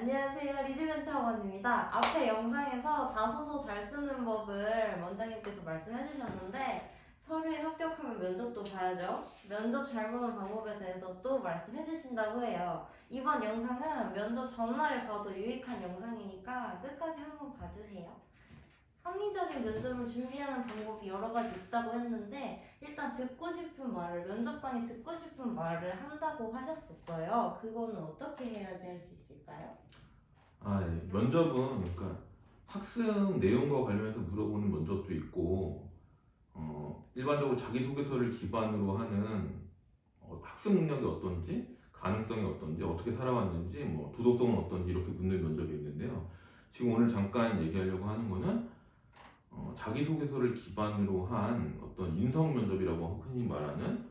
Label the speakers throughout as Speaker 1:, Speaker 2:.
Speaker 1: 안녕하세요. 리즈멘트 학원입니다. 앞에 영상에서 자소서 잘 쓰는 법을 원장님께서 말씀해 주셨는데 서류에 합격하면 면접도 봐야죠. 면접 잘 보는 방법에 대해서 또 말씀해 주신다고 해요. 이번 영상은 면접 전날에 봐도 유익한 영상이니까 끝까지 한번 봐주세요. 합리적인 면접을 준비하는 방법이 여러 가지 있다고 했는데 일단 듣고 싶은 말을 면접관이 듣고 싶은 말을 한다고 하셨었어요. 그거는 어떻게 해야지 할 수 있을까요?
Speaker 2: 아, 네. 면접은 그러니까 학습 내용과 관련해서 물어보는 면접도 있고, 어, 일반적으로 자기소개서를 기반으로 하는 어, 학습 능력이 어떤지, 가능성이 어떤지, 어떻게 살아왔는지, 뭐 도덕성은 어떤지 이렇게 묻는 면접이 있는데요. 지금 오늘 잠깐 얘기하려고 하는 거는 어, 자기소개서를 기반으로 한 어떤 인성 면접이라고 흔히 말하는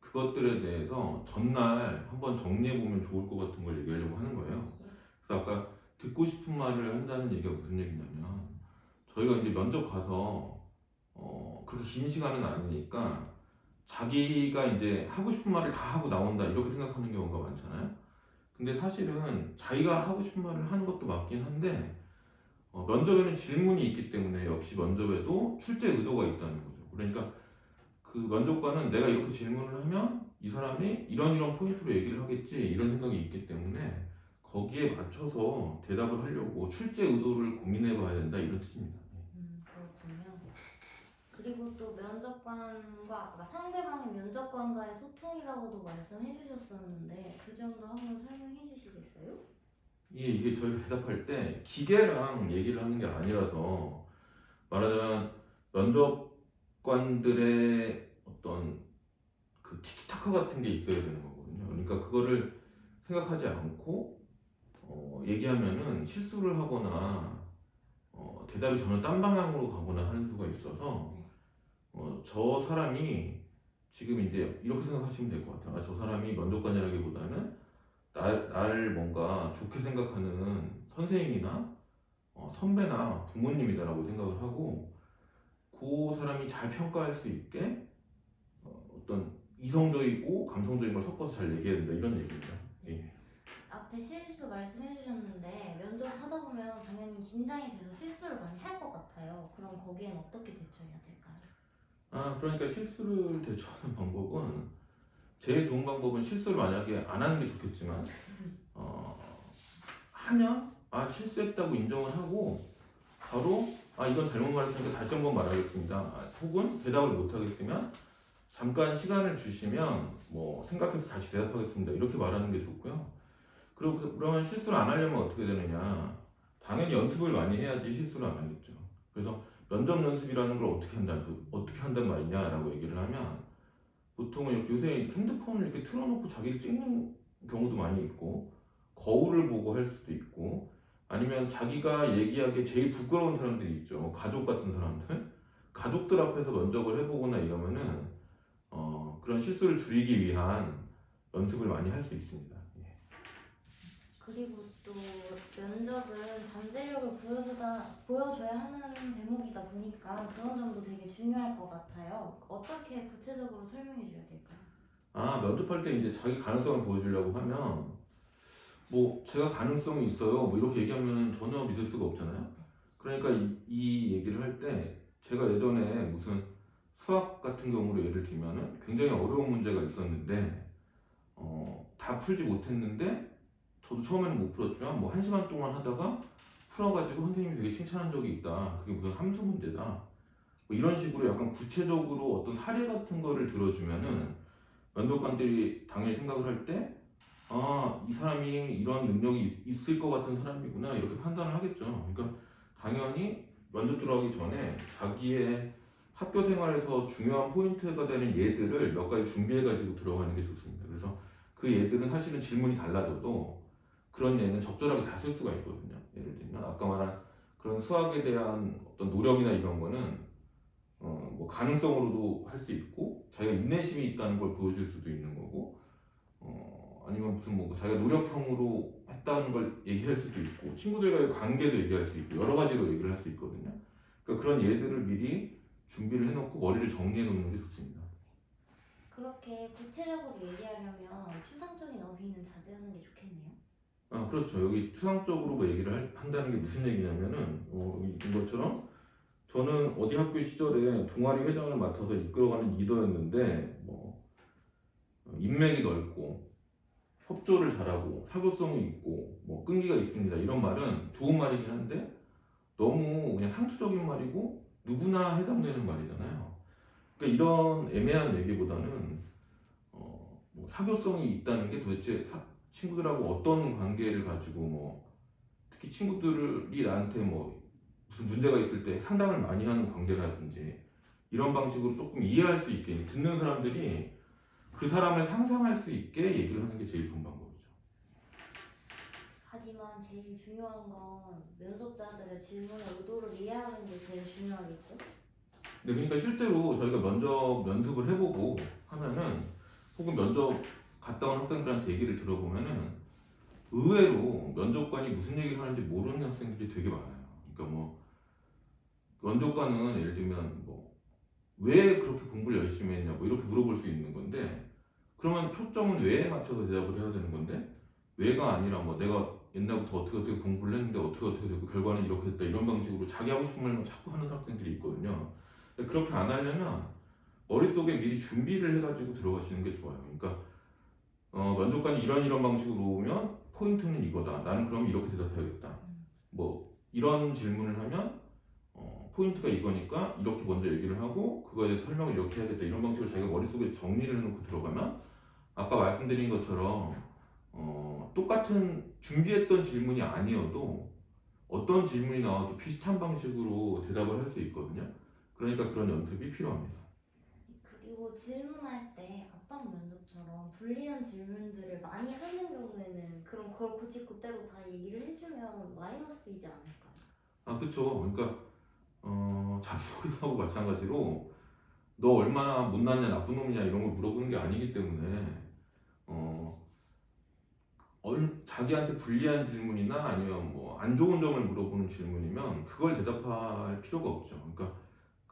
Speaker 2: 그것들에 대해서 전날 한번 정리해 보면 좋을 것 같은 걸 얘기하려고 하는 거예요. 그래서 아까 듣고 싶은 말을 한다는 얘기가 무슨 얘기냐면 저희가 이제 면접 가서 어, 그렇게 긴 시간은 아니니까 자기가 이제 하고 싶은 말을 다 하고 나온다 이렇게 생각하는 경우가 많잖아요. 근데 사실은 자기가 하고 싶은 말을 하는 것도 맞긴 한데 어, 면접에는 질문이 있기 때문에 역시 면접에도 출제 의도가 있다는 거죠. 그러니까 그 면접관은 내가 이렇게 질문을 하면 이 사람이 이런 이런 포인트로 얘기를 하겠지 이런 생각이 있기 때문에 거기에 맞춰서 대답을 하려고 출제 의도를 고민해 봐야 된다 이런 뜻입니다.
Speaker 1: 음, 그렇군요. 그리고 또 면접관과 아까 상대방의 면접관과의 소통이라고도 말씀해 주셨었는데 그 점도 한번 설명해 주시겠어요?
Speaker 2: 이게, 이게 저희가 대답할 때 기계랑 얘기를 하는 게 아니라서 말하자면 면접관들의 어떤 그 티키타카 같은 게 있어야 되는 거거든요. 그러니까 그거를 생각하지 않고 어, 얘기하면은 실수를 하거나 어, 대답이 전혀 딴 방향으로 가거나 하는 수가 있어서 어, 저 사람이 지금 이제 이렇게 생각하시면 될 것 같아요. 아, 저 사람이 면접관이라기보다는 날, 나를 뭔가 좋게 생각하는 선생님이나 어, 선배나 부모님이다라고 생각을 하고 그 사람이 잘 평가할 수 있게 어, 어떤 이성적이고 감성적인 걸 섞어서 잘 얘기해야 된다 이런 얘기입니다. 예.
Speaker 1: 앞에 실수 말씀해 주셨는데 면접 하다 보면 당연히 긴장이 돼서 실수를 많이 할 것 같아요. 그럼 거기엔 어떻게 대처해야 될까요?
Speaker 2: 아 그러니까 실수를 대처하는 방법은 제일 좋은 방법은 실수를 만약에 안 하는 게 좋겠지만 어, 하면 아 실수했다고 인정을 하고 바로 아 이건 잘못 말했으니까 다시 한번 말하겠습니다. 아, 혹은 대답을 못 하겠으면 잠깐 시간을 주시면 뭐 생각해서 다시 대답하겠습니다. 이렇게 말하는 게 좋고요. 그리고 그- 그러면 실수를 안 하려면 어떻게 되느냐? 당연히 연습을 많이 해야지 실수를 안 하겠죠. 그래서 면접 연습이라는 걸 어떻게 한다, 어떻게 한단 말이냐라고 얘기를 하면 보통은 요새 핸드폰을 이렇게 틀어놓고 자기를 찍는 경우도 많이 있고 거울을 보고 할 수도 있고 아니면 자기가 얘기하기에 제일 부끄러운 사람들이 있죠. 가족 같은 사람들. 가족들 앞에서 면접을 해보거나 이러면은 어, 그런 실수를 줄이기 위한 연습을 많이 할 수 있습니다. 예.
Speaker 1: 그리고 또 면접은 잠재력을 보여주다, 보여줘야 하는 대목이다 보니까 그런 점도 되게 중요할 것 같아요. 어떻게 구체적으로 설명해 줘야 될까요?
Speaker 2: 아, 면접할 때 이제 자기 가능성을 보여주려고 하면 뭐 제가 가능성이 있어요. 뭐 이렇게 얘기하면 전혀 믿을 수가 없잖아요. 그러니까 이, 이 얘기를 할 때 제가 예전에 무슨 수학 같은 경우로 예를 들면은 굉장히 어려운 문제가 있었는데 어, 다 풀지 못했는데 저도 처음에는 못 풀었지만 뭐 한 시간 동안 하다가 풀어가지고 선생님이 되게 칭찬한 적이 있다. 그게 무슨 함수 문제다. 뭐 이런 식으로 약간 구체적으로 어떤 사례 같은 거를 들어주면은 면접관들이 당연히 생각을 할 때, 아, 이 사람이 이런 능력이 있- 있을 것 같은 사람이구나, 이렇게 판단을 하겠죠. 그러니까 당연히 면접 들어가기 전에 자기의 학교 생활에서 중요한 포인트가 되는 예들을 몇 가지 준비해가지고 들어가는 게 좋습니다. 그래서 그 예들은 사실은 질문이 달라져도 그런 예는 적절하게 다 쓸 수가 있거든요. 예를 들면 아까 말한 그런 수학에 대한 어떤 노력이나 이런 거는 어, 뭐 가능성으로도 할 수 있고 자기가 인내심이 있다는 걸 보여줄 수도 있는 거고 어, 아니면 무슨 뭐 자기가 노력형으로 했다는 걸 얘기할 수도 있고 친구들과의 관계도 얘기할 수 있고 여러 가지로 얘기를 할 수 있거든요. 그러니까 그런 예들을 미리 준비를 해놓고 머리를 정리해 놓는 게 좋습니다.
Speaker 1: 그렇게 구체적으로 얘기하려면 추상적인 어휘는 자제하는 게 좋겠네요.
Speaker 2: 아 그렇죠. 여기 추상적으로 뭐 얘기를 할- 한다는 게 무슨 얘기냐면은 어, 이- 이것처럼 저는 어디 학교 시절에 동아리 회장을 맡아서 이끌어가는 리더였는데 뭐 어, 인맥이 넓고 협조를 잘하고 사교성이 있고 뭐 끈기가 있습니다. 이런 말은 좋은 말이긴 한데 너무 그냥 상투적인 말이고 누구나 해당되는 말이잖아요. 그러니까 이런 애매한 얘기보다는 어, 뭐 사교성이 있다는 게 도대체 사- 친구들하고 어떤 관계를 가지고 뭐 특히 친구들이 나한테 뭐 무슨 문제가 있을 때 상담을 많이 하는 관계라든지 이런 방식으로 조금 이해할 수 있게 듣는 사람들이 그 사람을 상상할 수 있게 얘기를 하는 게 제일 좋은 방법이죠.
Speaker 1: 하지만 제일 중요한 건 면접자들의 질문의 의도를 이해하는 게 제일 중요하겠죠?
Speaker 2: 네, 그러니까 실제로 저희가 면접 연습을 해보고 하면은 혹은 면접 갔다 온 학생들한테 얘기를 들어보면은 의외로 면접관이 무슨 얘기를 하는지 모르는 학생들이 되게 많아요. 그러니까 뭐 면접관은 예를 들면 뭐 왜 그렇게 공부를 열심히 했냐 뭐 이렇게 물어볼 수 있는 건데 그러면 초점은 왜에 맞춰서 대답을 해야 되는 건데 왜가 아니라 뭐 내가 옛날부터 어떻게 어떻게 공부를 했는데 어떻게 어떻게 되고 결과는 이렇게 됐다 이런 방식으로 자기 하고 싶은 말만 자꾸 하는 학생들이 있거든요. 그렇게 안 하려면 머릿속에 미리 준비를 해가지고 들어가시는 게 좋아요. 그러니까 어, 면접관이 이런 이런 방식으로 오면 포인트는 이거다. 나는 그럼 이렇게 대답해야겠다. 뭐 이런 질문을 하면 어, 포인트가 이거니까 이렇게 먼저 얘기를 하고 그거에 대해서 설명을 이렇게 해야겠다. 이런 방식으로 자기가 머릿속에 정리를 해놓고 들어가면 아까 말씀드린 것처럼 어, 똑같은 준비했던 질문이 아니어도 어떤 질문이 나와도 비슷한 방식으로 대답을 할 수 있거든요. 그러니까 그런 연습이 필요합니다.
Speaker 1: 그리고 질문할 때 압박 면접처럼 불리한 질문들을 많이 하는 경우에는 그럼 그걸 그대로 다 얘기를 해주면 마이너스이지 않을까요?
Speaker 2: 아, 그쵸. 그러니까, 어, 자기소개서하고 마찬가지로, 너 얼마나 못났냐, 나쁜 놈이냐, 이런 걸 물어보는 게 아니기 때문에, 어, 얼- 자기한테 불리한 질문이나 아니면 뭐, 안 좋은 점을 물어보는 질문이면, 그걸 대답할 필요가 없죠. 그러니까,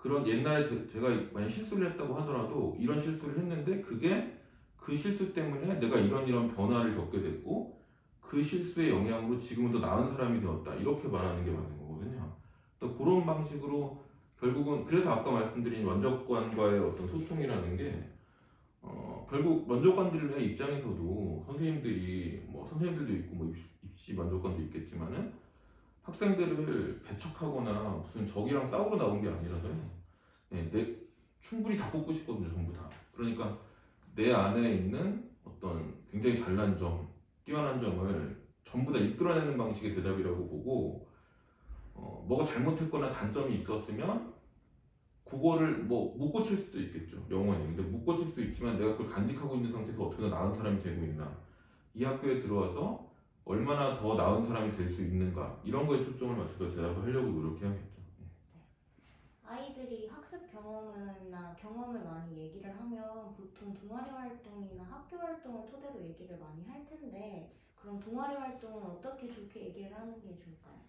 Speaker 2: 그런 옛날에 제, 제가 만약 실수를 했다고 하더라도, 이런 실수를 했는데, 그게 그 실수 때문에 내가 이런 이런 변화를 겪게 됐고, 그 실수의 영향으로 지금은 더 나은 사람이 되었다. 이렇게 말하는 게 맞는 거거든요. 또 그런 방식으로 결국은 그래서 아까 말씀드린 면접관과의 어떤 소통이라는 게 어, 결국 면접관들의 입장에서도 선생님들이 뭐 선생님들도 있고 뭐 입시, 면접관도 있겠지만은 학생들을 배척하거나 무슨 적이랑 싸우러 나온 게 아니라서요. 네, 내 충분히 다 뽑고 싶거든요, 전부 다. 그러니까 내 안에 있는 어떤 굉장히 잘난 점, 뛰어난 점을 전부 다 이끌어내는 방식의 대답이라고 보고 어, 뭐가 잘못했거나 단점이 있었으면 그거를 뭐 못 고칠 수도 있겠죠 영원히 근데 못 고칠 수도 있지만 내가 그걸 간직하고 있는 상태에서 어떻게 더 나은 사람이 되고 있나 이 학교에 들어와서 얼마나 더 나은 사람이 될 수 있는가 이런 거에 초점을 맞춰서 대답을 하려고 노력해야겠죠
Speaker 1: 아이들이 학습 경험이나 경험을 많이 얘기를 하면 보통 동아리 활동이나 학교 활동을 토대로 얘기를 많이 할 텐데 그럼 동아리 활동은 어떻게 좋게 얘기를 하는 게 좋을까요?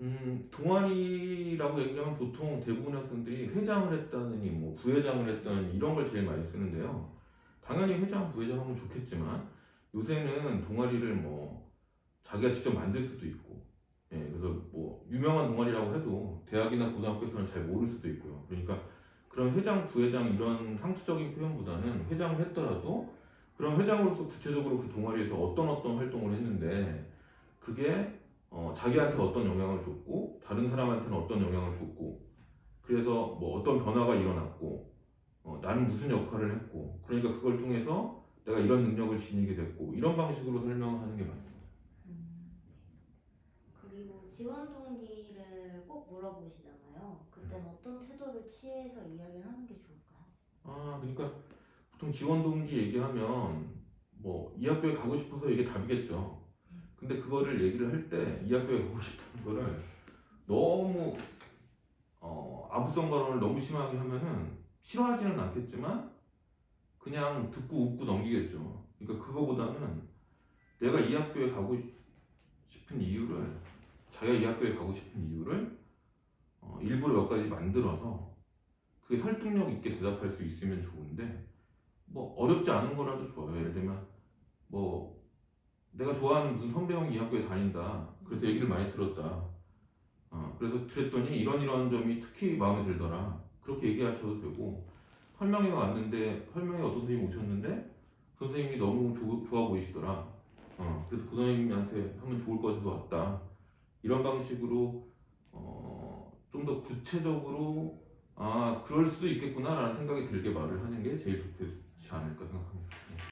Speaker 2: 음, 동아리라고 얘기하면 보통 대부분 학생들이 회장을 했다느니 뭐 부회장을 했다느니 이런 걸 제일 많이 쓰는데요. 당연히 회장, 부회장 하면 좋겠지만 요새는 동아리를 뭐 자기가 직접 만들 수도 있고 예, 그래서 뭐 유명한 동아리라고 해도 대학이나 고등학교에서는 잘 모를 수도 있고요. 그러니까 그런 회장, 부회장 이런 상투적인 표현보다는 회장을 했더라도 그런 회장으로서 구체적으로 그 동아리에서 어떤 어떤 활동을 했는데 그게 어, 자기한테 어떤 영향을 줬고 다른 사람한테는 어떤 영향을 줬고 그래서 뭐 어떤 변화가 일어났고 어, 나는 무슨 역할을 했고 그러니까 그걸 통해서 내가 이런 능력을 지니게 됐고 이런 방식으로 설명하는 게 맞는 거예요.
Speaker 1: 음, 그리고 지원 동기를 꼭 물어보시잖아요. 그때는 어떤 태도를 취해서 이야기를 하는 게 좋을까요?
Speaker 2: 아 그러니까 보통 지원 동기 얘기하면 뭐 이 학교에 가고 싶어서 이게 답이겠죠. 근데 그거를 얘기를 할 때 이 학교에 가고 싶다는 거를 너무 어, 아부성 발언을 너무 심하게 하면은 싫어하지는 않겠지만 그냥 듣고 웃고 넘기겠죠. 그러니까 그거보다는 내가 이 학교에 가고 싶은 이유를 자기가 이 학교에 가고 싶은 이유를 어, 일부러 몇 가지 만들어서 그게 설득력 있게 대답할 수 있으면 좋은데 뭐 어렵지 않은 거라도 좋아요. 예를 들면 뭐 내가 좋아하는 무슨 선배 형이 이 학교에 다닌다. 그래서 얘기를 많이 들었다. 어, 그래서 들었더니 이런 이런 점이 특히 마음에 들더라. 그렇게 얘기하셔도 되고 설명회가 왔는데 설명회 어떤 선생님이 오셨는데 그 선생님이 너무 조- 좋아 보이시더라. 어, 그래서 그 선생님한테 하면 좋을 것 같아서 왔다. 이런 방식으로 어, 좀 더 구체적으로 아 그럴 수도 있겠구나라는 생각이 들게 말을 하는 게 제일 좋지 않을까 생각합니다.